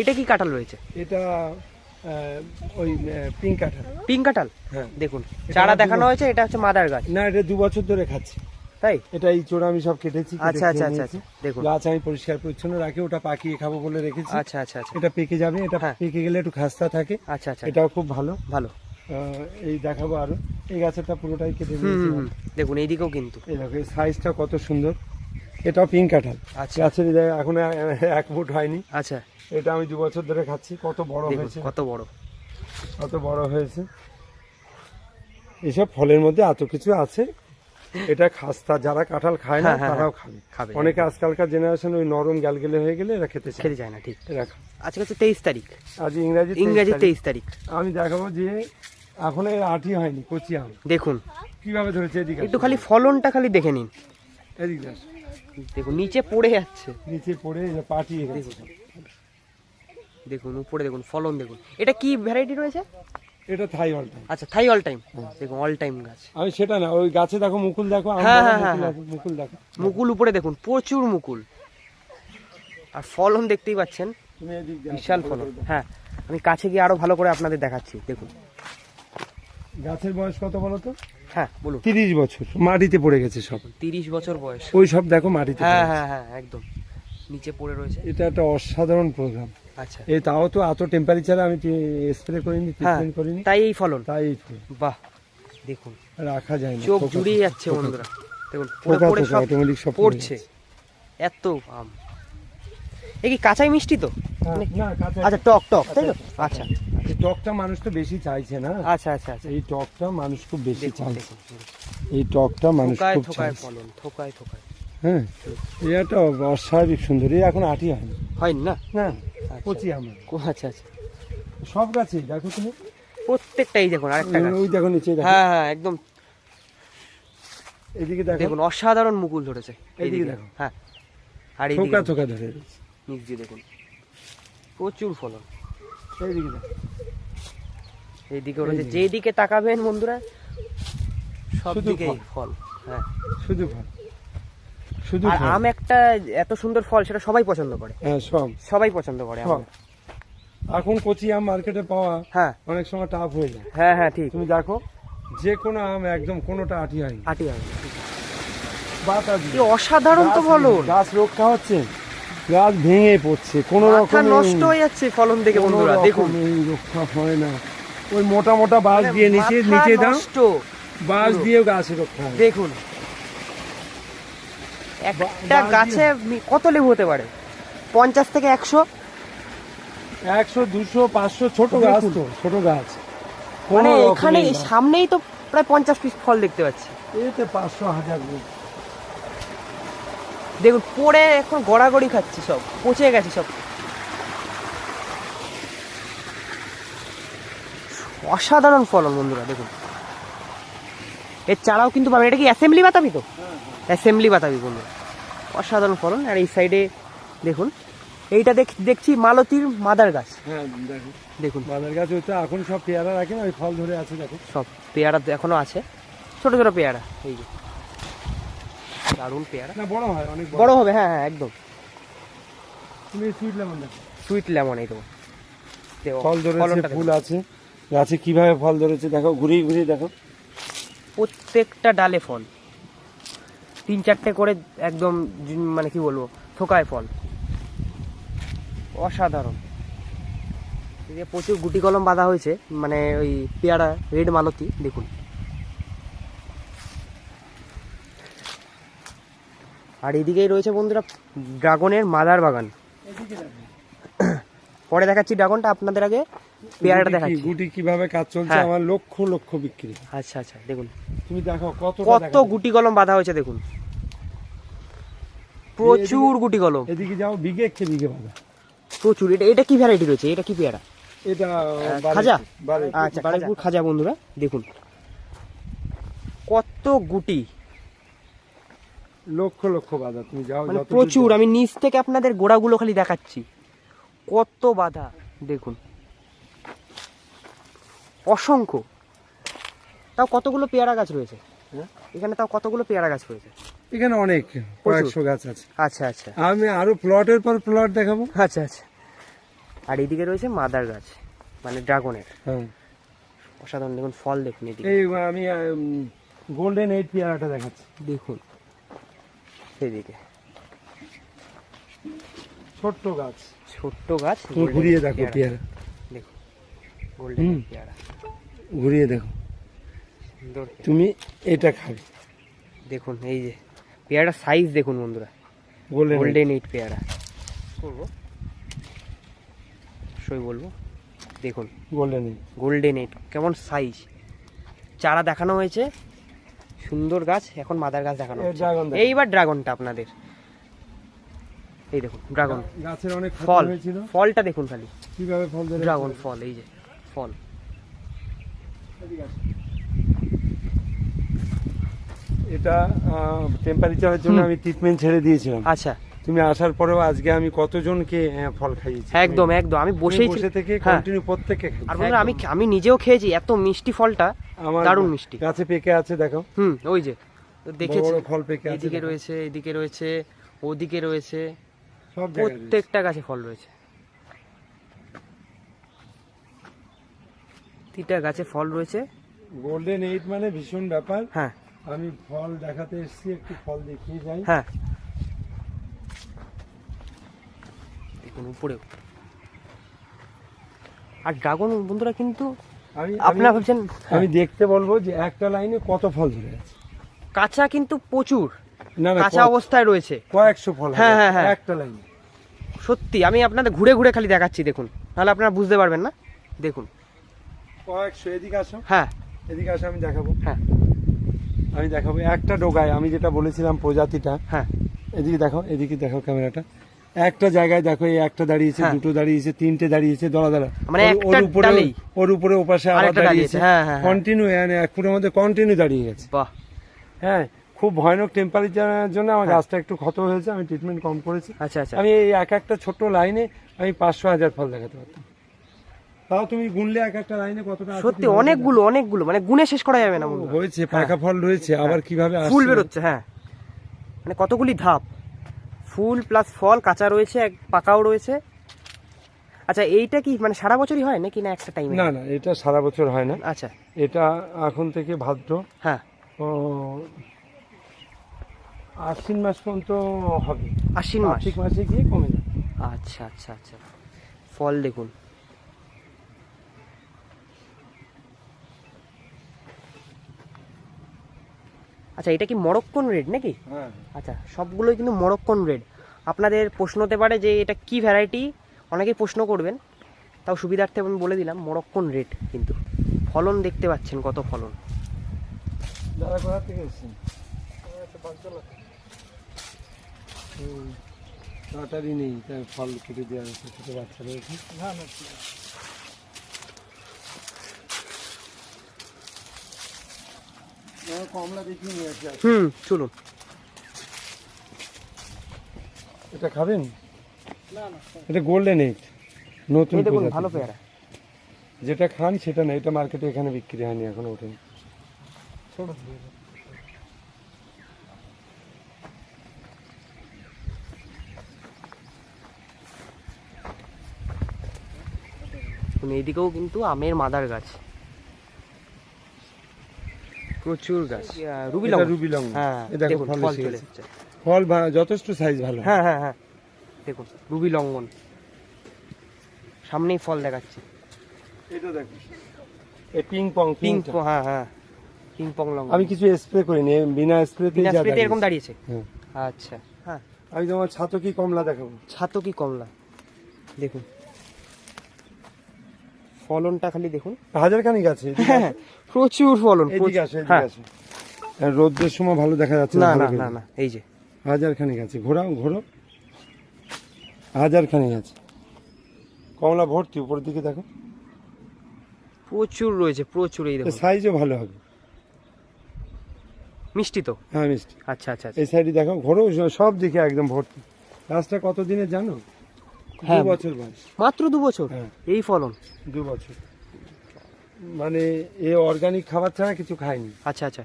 এটা কি কাঁঠাল রয়েছে? এটা ওই পিঙ্ক কাঠা পিঙ্ক কাঁঠাল? হ্যাঁ। দেখুন চারা দেখানো হয়েছে এটা হচ্ছে মাদার গাছ। না এটা দু বছর ধরে খাচ্ছি। তাই? এটা এই চোড়া আমি সব কেটেছি আচ্ছা আচ্ছা আচ্ছা। আচ্ছা দেখুন। গাছ আমি পরিষ্কার পরিচ্ছন্ন রাখি ওটা পাকিয়ে খাব বলে রেখেছি। আচ্ছা আচ্ছা আচ্ছা। এটা পেকে যাবে এটা হ্যাঁ। পেকে গেলে একটু খাস্তা থাকে। আচ্ছা আচ্ছা। এটাও খুব ভালো। ভালো। এই দেখাবো আরও। এই গাছেরটা পুরোটাই কেটে দিয়েছি। দেখুন এইদিকেও কিন্তু। এই দেখো সাইজটা কত সুন্দর। এটাও পিঙ্ক কাঁঠাল। আচ্ছা। গাছের এই এখন এক ফুট হয়নি। আচ্ছা। এটা আমি দু বছর ধরে খাচ্ছি কত বড় হয়েছে। কত বড়। কত বড় হয়েছে। এসব ফলের মধ্যে এত কিছু আছে এটা খাস্তা যারা কাঁঠাল খায় না হ্যাঁ, হ্যাঁ, তারাও হ্যাঁ। খাবে। খাবে অনেকে আজকালকার জেনারেশন ওই নরম গ্যালগেলে হয়ে গেলে এরা খেতে খেতে যায় না ঠিক। আজকে হচ্ছে তেইশ তারিখ। আজ ইংরাজি ইংরেজি তেইশ তারিখ। আমি দেখাবো যে এখন এর আঠি হয়নি কচি আম। দেখুন। কীভাবে ধরেছে এদিকে একটু খালি ফলনটা খালি দেখে নিন। এদিক দেখ দেখুন নিচে পড়ে যাচ্ছে। নিচে পড়ে গেছে দেখুন উপরে দেখুন ফলন দেখুন। এটা কি ভ্যারাইটি রয়েছে? এটা থাই অলটা আচ্ছা থাই অল টাইম দেখুন অল টাইম গাছ। আমি সেটা না ওই গাছে দেখো মুকুল দেখো হ্যাঁ, হ্যাঁ, মুকুল হ্যাঁ, দেখো, মুকুল দেখো। মুকুল উপরে দেখুন প্রচুর মুকুল। আর ফলন দেখতেই পাচ্ছেন বিশাল ফলন। হ্যাঁ আমি কাছে গিয়ে আরও ভালো করে আপনাদের দেখাচ্ছি দেখুন। গাছের বয়স কত বলো তো? হ্যাঁ বলুন। তিরিশ বছর মাটিতে পড়ে গেছে সব। তিরিশ বছর বয়স। ওই সব দেখো মাটিতে হ্যাঁ হ্যাঁ হ্যাঁ একদম। নিচে পড়ে রয়েছে। এটা একটা অসাধারণ প্রোগ্রাম আচ্ছা। এই তাও তো এত টেম্পারেচারে আমি স্প্রে করিনি হ্যাঁ ট্রিটমেন্ট করিনি। তাই এই ফলন? তাই বাহ দেখুন। রাখা যায় না চোখ জুড়িয়ে যাচ্ছে বন্ধুরা। দেখুন পড়ে পড়ে সব সব পড়ছে। এত আম। এ কি কাঁচাই মিষ্টি তো? হ্যাঁ, না আচ্ছা টক টক তাই তো? আচ্ছা। এই টকটা মানুষ তো বেশি চাইছে না। আচ্ছা আচ্ছা আচ্ছা। এই টকটা মানুষ খুব বেশি চাইছে। এই টকটা মানুষ খুব চাইছে। ফলন থোকায় থোকায়। হ্যাঁ একটা অস্বাভাবিক সুন্দর। এই এখন আটি হয়নি হয়নি না? না। কচি আমার ও, আচ্ছা আচ্ছা। সব গাছে দেখো তুমি? প্রত্যেকটাই দেখুন আরেকটা গাছ। ওই দেখো নিচে হ্যাঁ হ্যাঁ একদম। এদিকে দেখো। দেখুন অসাধারণ মুকুল ধরেছে। এইদিকে দেখো। হ্যাঁ। আর থোকা এইদিকে থোকা ধরে রয়েছে। নিচ দিয়ে দেখুন। প্রচুর ফলন। এইদিকে দেখো। এইদিকে এইদিকে। যেদিকে তাকাবেন বন্ধুরা সব শুধু দিকেই ফল। ফল। হ্যাঁ। শুধু ফল। শুধু আর আম একটা এত সুন্দর ফল সেটা সবাই পছন্দ করে। হ্যাঁ সব। সবাই পছন্দ করে সব। এখন কচি আম মার্কেটে পাওয়া হ্যাঁ। অনেক সময় টাফ হয়ে যায়। হ্যাঁ হ্যাঁ ঠিক। তুমি দেখো যে কোনো আম একদম কোনোটা আটি হয়নি। আটি হবে অসাধারণ তো ফলন। গাছ রক্ষা হচ্ছে। গাছ ভেঙে পড়ছে কোনো রকম নষ্ট হয়ে যাচ্ছে ফলন দেখে বন্ধুরা দেখুন। এই রক্ষা হয় না। ওই মোটা মোটা বাঁশ মানে দিয়ে নিচে নিচে দাও। বাঁশ। দিয়েও গাছ রক্ষা দেখুন। একটা গাছে কত লেবু হতে পারে? পঞ্চাশ থেকে একশো? একশো দুশো পাঁচশো ছোট গাছ তো। ছোট গাছ। মানে এখানে সামনেই তো প্রায় পঞ্চাশ পিস ফল দেখতে পাচ্ছি। এতে পাঁচশো হাজার দেখুন পড়ে এখন গড়াগড়ি খাচ্ছে সব পচে গেছে সব। অসাধারণ ফলন বন্ধুরা দেখুন। এর চারাও কিন্তু পাবেন। এটা কি অ্যাসেম্বলি বাতাবি তো? অ্যাসেম্বলি বাতাবি বন্ধুরা অসাধারণ ফলন। আর এই সাইডে দেখুন এইটা দেখ দেখছি মালতির মাদার গাছ। হ্যাঁ দেখুন। মাদার গাছ হচ্ছে এখন সব পেয়ারা রাখে না ওই ফল ধরে আছে দেখো সব পেয়ারা তো এখনও আছে। ছোট ছোট পেয়ারা এই যে। দারুণ পেয়ারা। না বড় হয় অনেক বড়। হবে হ্যাঁ হ্যাঁ একদম। তুমি সুইট লেমন দেখো। সুইট লেমন এই দেবো। ফল ধরেছে ফুল। আছে। গাছে কীভাবে ফল ধরেছে দেখো ঘুরিয়ে ঘুরিয়ে দেখো। প্রত্যেকটা ডালে ফল। তিন চারটে করে একদম মানে কি বলব থোকায় ফল। অসাধারণ। প্রচুর গুটি কলম বাঁধা হয়েছে মানে ওই পেয়ারা রেড মালতি দেখুন। আর এদিকেই রয়েছে বন্ধুরা ড্রাগনের মাদার বাগান। পরে দেখাচ্ছি ড্রাগনটা আপনাদের আগে পেয়ারাটা দেখাচ্ছি। গুটি কীভাবে কাজ চলছে হ্যাঁ। আমার লক্ষ লক্ষ বিক্রি। আচ্ছা আচ্ছা দেখুন। তুমি দেখো কত কত গুটি কলম বাঁধা হয়েছে দেখুন। প্রচুর গুটি কলম। এদিকে যাও বিঘে একটু বিঘে বাঁধা প্রচুর। এটা এটা কি ভ্যারাইটি রয়েছে? এটা কি পেয়ারা? এটা খাজা? আচ্ছা বারুইপুর খাজা বন্ধুরা দেখুন। কত গুটি? লক্ষ লক্ষ বাঁধা। তুমি যাও মানে প্রচুর। আমি নিচ থেকে আপনাদের গোড়াগুলো খালি দেখাচ্ছি। কত বাধা? দেখুন। অসংখ্য। তাও কতগুলো পেয়ারা গাছ রয়েছে? হ্যাঁ? এখানে তাও কতগুলো পেয়ারা গাছ রয়েছে? এখানে অনেক কয়েকশো গাছ আছে। আচ্ছা আচ্ছা। আমি আরও প্লটের পর প্লট দেখাবো। আচ্ছা আচ্ছা। আর এইদিকে রয়েছে মাদার গাছ মানে ড্রাগনের। হ্যাঁ। অসাধারণ দেখুন ফল দেখুন এদিকে। এই আমি গোল্ডেন এইট পেয়ারাটা দেখাচ্ছি। দেখুন এদিকে ছোট্ট গাছ। ছোট্ট গাছ ঘুরিয়ে দেখো পেয়ারা। দেখুন গোল্ডেন। পেয়ারা। ঘুরিয়ে দেখো। তুমি এটা খাবে। দেখুন এই যে পেয়ারাটার সাইজ দেখুন বন্ধুরা। গোল্ডেন এইট পেয়ারা। করব? সই বলব। দেখুন। গোল্ডেন এইট গোল্ডেন এইট কেমন সাইজ চারা দেখানো হয়েছে। সুন্দর গাছ এখন মাদার গাছ দেখানো। এইবার ড্রাগনটা আপনাদের। এই দেখুন ড্রাগন গাছের অনেক ফল। ফলটা দেখুন খালি। কীভাবে ফল ড্রাগন ফল এই যে ফল। এটা টেম্পারেচারের জন্য আমি ট্রিটমেন্ট ছেড়ে দিয়েছিলাম। আচ্ছা। তুমি আসার পরেও আজকে আমি কতজনকে ফল খাইয়েছি? একদম একদম। আমি বসেই বসে থেকে হ্যাঁ। কন্টিনিউ প্রত্যেককে আর বন্ধুরা আমি আমি নিজেও খেয়েছি এত মিষ্টি ফলটা আমার দারুণ মিষ্টি। গাছে পেকে আছে দেখো হুম ওই যে তো দেখেছি। বড় ফল পেকে আছে এদিকে রয়েছে এদিকে রয়েছে ওদিকে রয়েছে। সব প্রত্যেকটা গাছে ফল রয়েছে। প্রতিটা গাছে ফল রয়েছে। গোল্ডেন এইট মানে ভীষণ ব্যাপার। হ্যাঁ। আমি ফল দেখাতে এসেছি একটু ফল দেখিয়ে যাই। হ্যাঁ। দেখুন উপরেও। আর ড্রাগন বন্ধুরা কিন্তু আমি আপনারা ভাবছেন আমি দেখতে বলব যে একটা লাইনে কত ফল ধরে আছে। কাঁচা কিন্তু প্রচুর। কাঁচা অবস্থায় রয়েছে। কয়েকশো ফল হ্যাঁ, হ্যাঁ, হ্যাঁ। একটা লাইনে। সত্যি আমি আপনাদের ঘুরে ঘুরে খালি দেখাচ্ছি দেখুন। তাহলে আপনারা বুঝতে পারবেন না? দেখুন। কয়েকশো এদিকে আসো। হ্যাঁ। এদিকে আসো আমি দেখাবো। হ্যাঁ। আমি দেখাবো। একটা ডোগায় আমি যেটা বলেছিলাম প্রজাতিটা হ্যাঁ। এদিকে দেখো এদিকে দেখো ক্যামেরাটা। একটা জায়গায় দেখো এই একটা দাঁড়িয়েছে হ্যাঁ। দুটো দাঁড়িয়েছে তিনটে দাঁড়িয়েছে দলা দলা। মানে ওর- উপরে ওর উপরে ওপাশে আবার দাঁড়িয়েছে। দাঁড়িয়েছে, হ্যাঁ, হ্যাঁ। কন্টিনিউ এক ফুটের মধ্যে কন্টিনিউ দাঁড়িয়ে গেছে। বাহ। হ্যাঁ খুব ভয়ানক টেম্পারেচারের জন্য আমার। গাছটা একটু ক্ষত হয়েছে আমি ট্রিটমেন্ট কম করেছি। আচ্ছা আচ্ছা। আমি এই এক একটা ছোট লাইনে আমি পাঁচশো হাজার ফল দেখাতে পারতাম। তাও তুমি গুনলে এক একটা লাইনে কতটা সত্যি অনেকগুলো অনেকগুলো মানে গুণে শেষ করা যাবে না? হয়েছে পাকা ফল রয়েছে আবার কীভাবে ফুল বেরোচ্ছে হ্যাঁ। মানে কতগুলি ধাপ? ফুল প্লাস ফল কাঁচা রয়েছে এক পাকাও রয়েছে। আচ্ছা এইটা কি মানে সারা বছরই হয় নাকি না একটা টাইমে না না এটা সারা বছর হয় না। আচ্ছা। এটা এখন থেকে ভাদ্র। হ্যাঁ। আশ্বিন মাস পর্যন্ত হবে। আশ্বিন মাস? মাসে গিয়ে কমে যাবে। আচ্ছা আচ্ছা আচ্ছা। ফল দেখুন। আচ্ছা এটা কি মরক্কন রেড নাকি? হ্যাঁ। আচ্ছা সবগুলোই কিন্তু মরক্কন রেড। আপনাদের প্রশ্ন হতে পারে যে এটা কি ভ্যারাইটি অনেকেই প্রশ্ন করবেন। তাও সুবিধার্থে আমি বলে দিলাম মরক্কন রেড কিন্তু। ফলন দেখতে পাচ্ছেন কত ফলন? দাদা কোথা থেকে এসেছেন? তাড়াতাড়ি নেই ফল কেটে দেওয়া হয়েছে ছোটো বাচ্চা রয়েছে না না কমলা দেখিয়ে নিয়ে আসি হুম চলুন। এটা খাবেন? এটা গোল্ডেন এইট নতুন দেখুন ভালো পেয়ারা। যেটা খান সেটা না এটা মার্কেটে এখানে বিক্রি হয়নি এখনও ওঠেনি। দেখুন এইদিকেও কিন্তু আমের মাদার গাছ। প্রচুর গাছ। রুবি লঙ্কা রুবি লঙ্কা। হ্যাঁ দেখুন ফল ফল চলে ফল যথেষ্ট সাইজ ভালো। হ্যাঁ হ্যাঁ হ্যাঁ। দেখুন রুবি লঙ্ঘন সামনেই ফল দেখাচ্ছে। এটা দেখো। এই পিং পং পিঙ্ক পিঙ্ক হ্যাঁ হ্যাঁ। পিং পং লঙ্ঘন আমি কিছু স্প্রে করিনি বিনা স্প্রেতে বিনা স্প্রেতে এরকম দাঁড়িয়েছে? হ্যাঁ। আচ্ছা হ্যাঁ। আমি তোমার ছাতকি কমলা দেখাবো। ছাতো কি কমলা। দেখুন ফলনটা খালি দেখুন। হাজার খানিক আছে এদিকে হ্যাঁ প্রচুর ফলন এদিকে আসো হ্যাঁ। এদিকে আর রোদ্রের সময় ভালো দেখা যাচ্ছে না না না না এই যে। হাজার খানিক আছে ঘোরাও ঘোরো। হাজার খানিক আছে। কমলা ভর্তি উপরের দিকে দেখো। প্রচুর রয়েছে প্রচুর এই দেখুন। সাইজও ভালো হবে। মিষ্টি তো? হ্যাঁ মিষ্টি। আচ্ছা আচ্ছা আচ্ছা। এই সাইডে দেখো ঘোরো সব দিকে একদম ভর্তি। গাছটা কত দিনের জানো? হ্যাঁ। বছর বয়স। মাত্র দু বছর? হ্যাঁ। এই ফলন? দু বছর। মানে এ অর্গানিক খাবার ছাড়া কিছু খায়নি আচ্ছা আচ্ছা।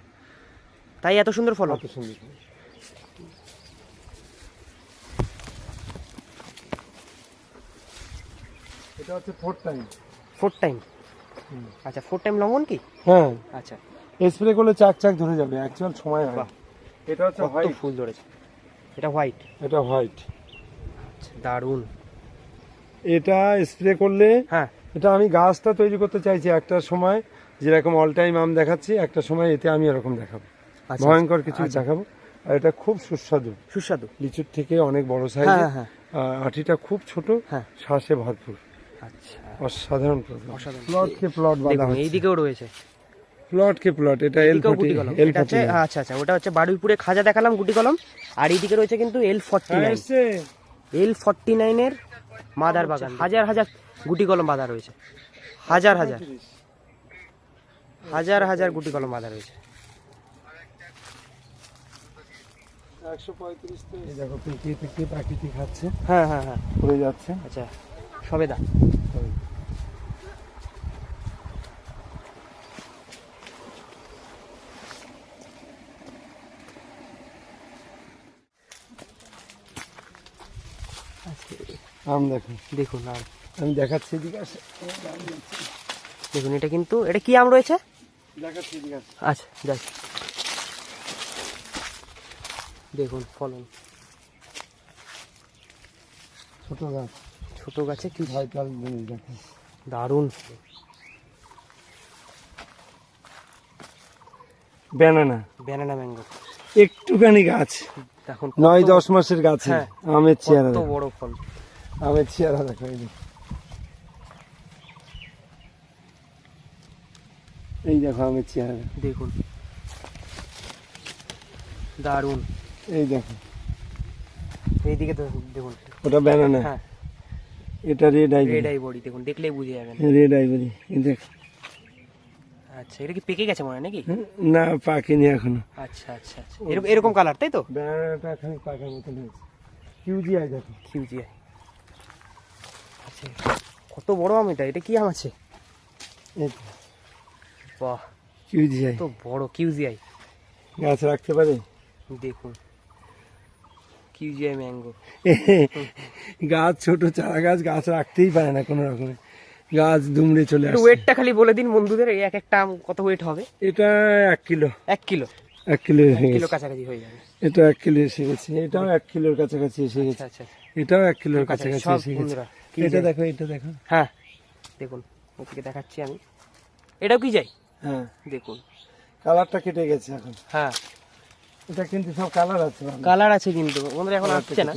তাই এত সুন্দর ফলন? কত সুন্দর এটা হচ্ছে ফোর টাইম ফোর টাইম আচ্ছা ফোর টাইম লঙ্ঘন কি? হ্যাঁ। আচ্ছা। স্প্রে করলে চাক চাক ধরে যাবে। অ্যাকচুয়াল সময় হয়। এটা হচ্ছে হোয়াইট ফুল ধরেছে। এটা হোয়াইট এটা হোয়াইট দারুণ এটা স্প্রে করলে হ্যাঁ। এটা আমি গাছটা তৈরি করতে চাইছি একটা সময় যেরকম অল টাইম আম দেখাচ্ছি একটা সময় এতে আমি এরকম দেখাবো। আচ্ছা, ভয়ঙ্কর কিছু আচ্ছা। দেখাবো। আর এটা খুব সুস্বাদু। সুস্বাদু। লিচুর থেকে অনেক বড় সাইজ হ্যাঁ হ্যাঁ। আটিটা খুব ছোট হ্যাঁ। শ্বাসে ভরপুর। আচ্ছা। অসাধারণ অসাধারণ। প্লটকে প্লট বাঁধা এইদিকেও রয়েছে। প্লটকে প্লট এটা এল ফোর্টি এল হচ্ছে আচ্ছা আচ্ছা ওটা হচ্ছে বারুইপুরে খাজা দেখালাম গুটি কলম। আর এইদিকে রয়েছে কিন্তু L forty nine L forty নাইনের মাদার বাগান। হাজার হাজার গুটি কলম বাঁধা রয়েছে। হাজার হাজার। হাজার হাজার গুটি কলম বাঁধা রয়েছে। হ্যাঁ হ্যাঁ হ্যাঁ। যাচ্ছে। আচ্ছা সবেদা। আম দেখো দেখুন আর। আমি দেখাচ্ছি এদিকে আসে। দেখুন এটা কিন্তু এটা কি আম রয়েছে? দেখাচ্ছি এদিকে আচ্ছা যাই দেখুন ফলন। ছোট গাছ। ছোট গাছে কি ভাইটাল জিনিস দেখো দারুণ। ব্যানানা। Banana mango. একটুখানি গাছ। দেখুন নয় দশ মাসের গাছে হ্যাঁ। আমের কত বড় ফল। আমের চেহারা দেখো এই দেখো। এই দেখো আমের চেহারা দেখুন। দারুণ। এই দেখো। এইদিকে তো দেখুন। ওটা ব্যানানা হ্যাঁ। এটা red ivory red I body দেখুন। দেখলেই বুঝে যাবেন। রেড আইভরি দেখ। আচ্ছা এটা কি পেকে গেছে মনে হয় নাকি? না পাকেনি এখনও। আচ্ছা আচ্ছা আচ্ছা। এরকম এরকম কালার তাই তো? ব্যানানাটা খালি পাকার মতন হয়েছে। কিউজি আই দেখো। কিউজিআই আচ্ছা কত বড় আম এটা? এটা কি আম আছে? বাহ। কিউজি তো বড় কিউজিআই গাছ রাখতে পারে? দেখুন। QGI mango. গাছ ছোট চারা গাছ গাছ রাখতেই পারে না কোনো রকমে। গাছ দুমড়ে চলে আসে ওয়েটটা খালি বলে দিন বন্ধুদের এই এক একটা আম কত ওয়েট হবে? এটা এক কিলো। এক কিলো। এক কিলো কিলো কাছাকাছি হয়ে যাবে। এটা এক কিলো এসে গেছে। এটাও এক কিলোর কাছাকাছি এসে গেছে। আচ্ছা আচ্ছা। এটাও এক কিলোর কাছাকাছি এসে গেছে। এটা দেখো এটা দেখো। হ্যাঁ দেখুন ওদিকে দেখাচ্ছি আমি। এটাও কি যাই হ্যাঁ। দেখুন। কালারটা কেটে গেছে এখন। হ্যাঁ। এটা কিন্তু সব কালার আছে। কালার আছে কিন্তু বন্ধুরা এখন আসছে না।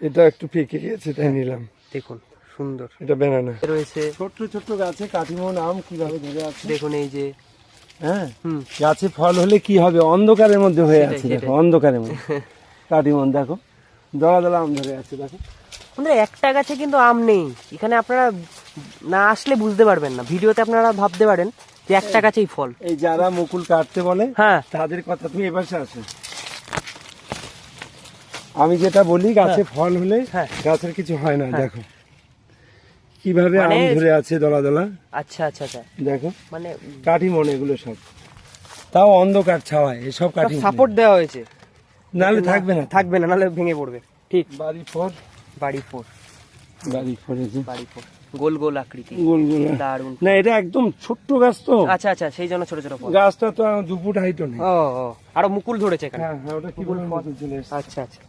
এটা একটু পেকে গেছে তাই নিলাম। দেখুন সুন্দর। এটা বেনানা। রয়েছে। ছোট্ট ছোট্ট গাছে কাটিমন আম কীভাবে ধরে আছে? দেখুন এই যে হ্যাঁ? গাছে ফল হলে কি হবে? অন্ধকারের মধ্যে হয়ে আছে দেখো অন্ধকারের মধ্যে। কাটিমন দেখো। দলা দলা আম ধরে আছে দেখো। বন্ধুরা একটা গাছে কিন্তু আম নেই। এখানে আপনারা না আসলে বুঝতে পারবেন না। ভিডিওতে আপনারা ভাবতে পারেন যে একটা গাছেই ফল। এই যারা মুকুল কাটতে বলে হ্যাঁ। তাদের কথা তুমি এপাশে আসো। আমি যেটা বলি গাছে ফল হলে হ্যাঁ। গাছের কিছু হয় না দেখো। কীভাবে আম মানে- ধরে আছে দলা দলা আচ্ছা আচ্ছা আচ্ছা। দেখো। মানে কাঠিমন এগুলো সব। তাও অন্ধকার ছাওয়ায় এসব কাঠিমন সাপোর্ট দেওয়া হয়েছে। নাহলে থাকবে না। থাকবে না নাহলে ভেঙে পড়বে। ঠিক। বাড়ি ফোর। বাড়ি ফোর। বাড়ি ফোর বাড়ি ফোর। গোল গোল আকৃতি। গোল গোল। দারুণ না এটা একদম ছোট্ট গাছ তো। আচ্ছা আচ্ছা সেই জন্য ছোট ছোট গাছটা তো দু ফুট হাইটও নেই। ও আরও মুকুল ধরেছে এখানে। হ্যাঁ হ্যাঁ ওটা কি বলে আচ্ছা আচ্ছা।